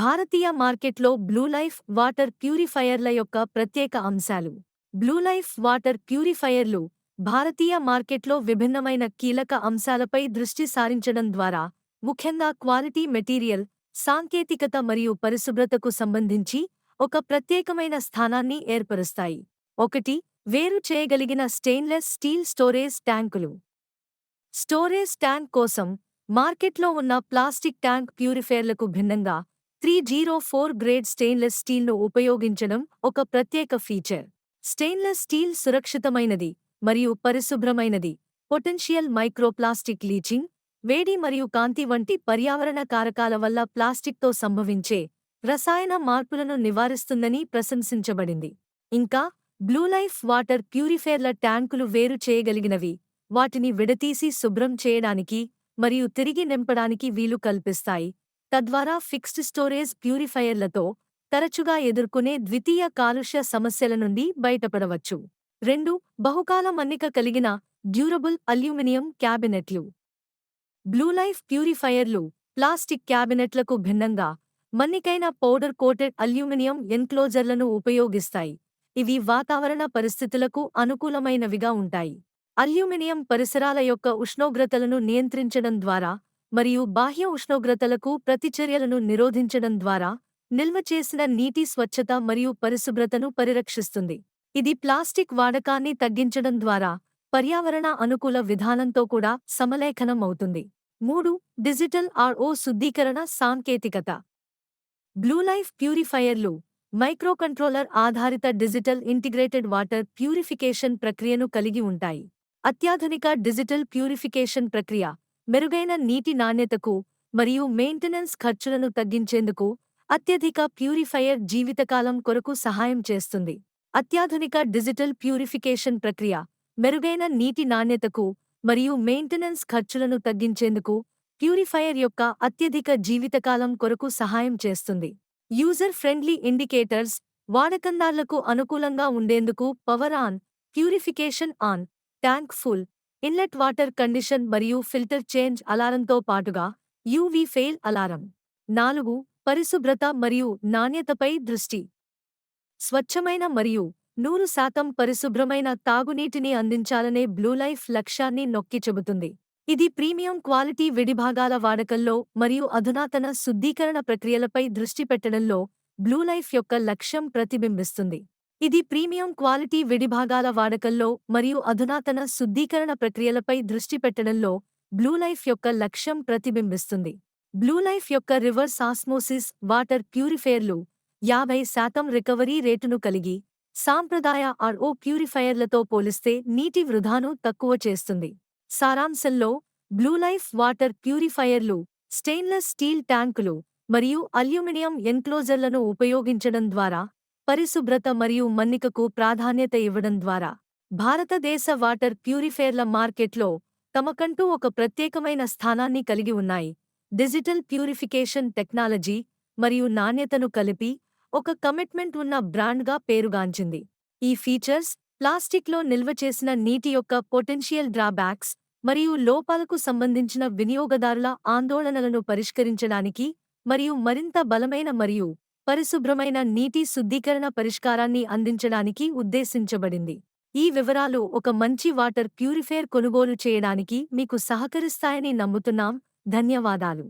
భారతీయ మార్కెట్లో బ్లూలైఫ్ వాటర్ ప్యూరిఫైయర్ల యొక్క ప్రత్యేక అంశాలు. బ్లూలైఫ్ వాటర్ ప్యూరిఫైయర్లు భారతీయ మార్కెట్లో విభిన్నమైన కీలక అంశాలపై దృష్టి సారించడం ద్వారా ముఖ్యంగా క్వాలిటీ మెటీరియల్ సాంకేతికత మరియు పరిశుభ్రతకు సంబంధించి ఒక ప్రత్యేకమైన స్థానాన్ని ఏర్పరుస్తాయి. ఒకటి వేరు చేయగలిగిన స్టెయిన్లెస్ స్టీల్ స్టోరేజ్ ట్యాంకులు. స్టోరేజ్ ట్యాంక్ కోసం మార్కెట్లో ఉన్న ప్లాస్టిక్ ట్యాంక్ ప్యూరిఫైర్లకు భిన్నంగా three zero four grade stainless స్టీల్ను ఉపయోగించడం ఒక ప్రత్యేక ఫీచర్. స్టెయిన్లెస్ స్టీల్ సురక్షితమైనది మరియు పరిశుభ్రమైనది. పొటెన్షియల్ మైక్రోప్లాస్టిక్ లీచింగ్ వేడి మరియు కాంతి వంటి పర్యావరణ కారకాల వల్ల ప్లాస్టిక్తో సంభవించే రసాయన మార్పులను నివారిస్తుందని ప్రశంసించబడింది. ఇంకా బ్లూలైఫ్ వాటర్ ప్యూరిఫైర్ల ట్యాంకులు వేరు చేయగలిగినవి. వాటిని విడతీసి శుభ్రం చేయడానికి మరియు తిరిగి నింపడానికి వీలు కల్పిస్తాయి. తద్వారా ఫిక్స్డ్ స్టోరేజ్ ప్యూరిఫైయర్లతో తరచుగా ఎదుర్కొనే ద్వితీయ కాలుష్య సమస్యల నుండి బయటపడవచ్చు. రెండు బహుకాల మన్నిక కలిగిన డ్యూరబుల్ అల్యూమినియం క్యాబినెట్లు. బ్లూలైఫ్ ప్యూరిఫైయర్లు ప్లాస్టిక్ క్యాబినెట్లకు భిన్నంగా మన్నికైన పౌడర్ కోటెడ్ అల్యూమినియం ఎన్క్లోజర్లను ఉపయోగిస్తాయి. ఇవి వాతావరణ పరిస్థితులకు అనుకూలమైనవిగా ఉంటాయి. అల్యూమినియం పరిసరాల యొక్క ఉష్ణోగ్రతలను నియంత్రించడం ద్వారా మరియు బాహ్య ఉష్ణోగ్రతలకు ప్రతిచర్యలను నిరోధించడం ద్వారా నిల్వ చేసిన నీటి స్వచ్ఛత మరియు పరిశుభ్రతను పరిరక్షిస్తుంది. ఇది ప్లాస్టిక్ వాడకాన్ని తగ్గించడం ద్వారా పర్యావరణ అనుకూల విధానంతో కూడా సమలేఖనం అవుతుంది. మూడు డిజిటల్ ఆర్ఓ శుద్ధీకరణ సాంకేతికత. బ్లూలైఫ్ ప్యూరిఫైయర్లు మైక్రోకంట్రోలర్ ఆధారిత డిజిటల్ ఇంటిగ్రేటెడ్ వాటర్ ప్యూరిఫికేషన్ ప్రక్రియను కలిగి ఉంటాయి. అత్యాధునిక డిజిటల్ ప్యూరిఫికేషన్ ప్రక్రియ మెరుగైన నీటి నాణ్యతకు మరియు మెయింటెనెన్స్ ఖర్చులను తగ్గించేందుకు అత్యధిక ప్యూరిఫైయర్ జీవితకాలం కొరకు సహాయం చేస్తుంది. అత్యాధునిక డిజిటల్ ప్యూరిఫికేషన్ ప్రక్రియ మెరుగైన నీటి నాణ్యతకు మరియు మెయింటెనెన్స్ ఖర్చులను తగ్గించేందుకు ప్యూరిఫైయర్ యొక్క అత్యధిక జీవితకాలం కొరకు సహాయం చేస్తుంది. యూజర్ ఫ్రెండ్లీ ఇండికేటర్స్ వాడకందార్లకు అనుకూలంగా ఉండేందుకు power on purification on tank full inlet water condition మరియు ఫిల్టర్ చేంజ్ అలారంతో పాటుగా యూవీ ఫెయిల్ అలారం. నాలుగు పరిశుభ్రత మరియు నాణ్యతపై దృష్టి. స్వచ్ఛమైన మరియు నూరు శాతం పరిశుభ్రమైన తాగునీటిని అందించాలనే బ్లూలైఫ్ లక్ష్యాన్ని నొక్కి చెబుతుంది. ఇది ప్రీమియం క్వాలిటీ విడిభాగాల వాడకంలో మరియు అధునాతన శుద్ధీకరణ ప్రక్రియలపై దృష్టి పెట్టడంలో బ్లూలైఫ్ యొక్క లక్ష్యం ప్రతిబింబిస్తుంది. ఇది ప్రీమియం క్వాలిటీ విడిభాగాల వాడకంలో మరియు అధునాతన శుద్ధీకరణ ప్రక్రియలపై దృష్టి పెట్టడంలో బ్లూలైఫ్ యొక్క లక్ష్యం ప్రతిబింబిస్తుంది. బ్లూలైఫ్ యొక్క రివర్స్ ఆస్మోసిస్ వాటర్ ప్యూరిఫైయర్లు యాభై శాతం రికవరీ రేటును కలిగి సాంప్రదాయ ఆర్ఓ ప్యూరిఫైయర్లతో పోలిస్తే నీటి వృధాను తక్కువ చేస్తుంది. సారాంశంలో బ్లూలైఫ్ వాటర్ ప్యూరిఫైయర్లు స్టెయిన్లెస్ స్టీల్ ట్యాంకులు మరియు అల్యూమినియం ఎన్క్లోజర్లను ఉపయోగించడం ద్వారా పరిశుభ్రత మరియు మన్నికకు ప్రాధాన్యత ఇవ్వడం ద్వారా భారతదేశ వాటర్ ప్యూరిఫైర్ల మార్కెట్లో తమకంటూ ఒక ప్రత్యేకమైన స్థానాన్ని కలిగి ఉన్నాయి. డిజిటల్ ప్యూరిఫికేషన్ టెక్నాలజీ మరియు నాణ్యతను కలిపి ఒక కమిట్మెంట్ ఉన్న బ్రాండ్గా పేరుగాంచింది. ఈ ఫీచర్స్ ప్లాస్టిక్లో నిల్వ చేసిన నీటి యొక్క పొటెన్షియల్ డ్రాబ్యాక్స్ మరియు లోపాలకు సంబంధించిన వినియోగదారుల ఆందోళనలను పరిష్కరించడానికి మరియు మరింత బలమైన మరియు పరిశుభ్రమైన నీటి శుద్ధీకరణ పరిష్కారాన్ని అందించడానికి ఉద్దేశించబడింది. ఈ వివరాలు ఒక మంచి వాటర్ ప్యూరిఫైయర్ కొనుగోలు చేయడానికి మీకు సహకరిస్తాయని నమ్ముతున్నాం. ధన్యవాదాలు.